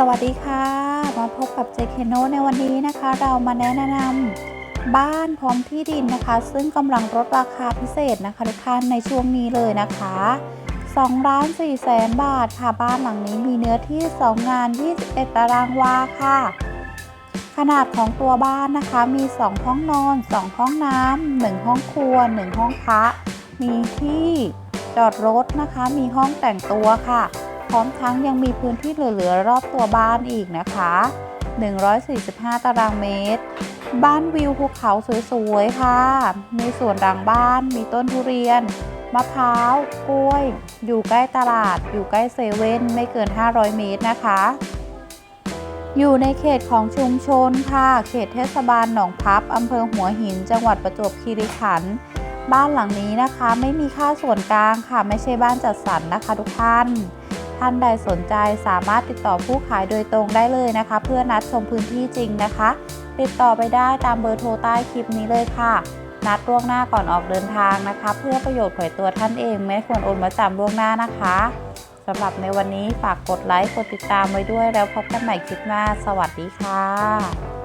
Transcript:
สวัสดีค่ะ มาพบกับเจเคโนในวันนี้นะคะ เรามาแนะนำบ้านพร้อมที่ดินนะคะ ซึ่งกำลังลดราคาพิเศษนะคะทุกท่านในช่วงนี้เลยนะคะ2ล้าน4แสนบาทค่ะบ้านหลังนี้มีเนื้อที่ 2 งาน 21 ตารางวาค่ะ ขนาดของตัวบ้านนะคะมี 2 ห้องนอน 2 ห้องน้ำ1ห้องครัว 1 ห้องพระมีที่จอดรถนะคะ มีห้องแต่งตัวค่ะ ร้อมทั้งยังมีพื้นที่เหลือๆรอบตัวบ้านอีกนะคะ 145 ตารางเมตร บ้านวิวภูเขาสวยๆ ค่ะ มีสวนรังบ้าน มีต้นทุเรียน มะพร้าว กล้วย อยู่ใกล้ตลาด อยู่ใกล้เซเว่นไม่เกิน 500 เมตรนะคะ อยู่ในเขตของชุมชนค่ะ เขตเทศบาลหนองพับอำเภอหัวหิน จังหวัดประจวบคีรีขันธ์บ้านหลังนี้นะคะไม่มีค่าส่วนกลางค่ะ ไม่ใช่บ้านจัดสรรนะคะทุกท่าน ท่านใดสนใจสามารถติดต่อผู้ขายโดยตรงได้เลยนะคะ เพื่อนัดชมพื้นที่จริงนะคะ ติดต่อไปได้ตามเบอร์โทรใต้คลิปนี้เลยค่ะ นัดล่วงหน้าก่อนออกเดินทางนะคะ เพื่อประโยชน์เผยตัวท่านเองไม่ควรโอนมาจำล่วงหน้านะคะสำหรับในวันนี้ฝากกดไลค์กดติดตามไว้ด้วยแล้วพบกันใหม่คลิปหน้า สวัสดีค่ะ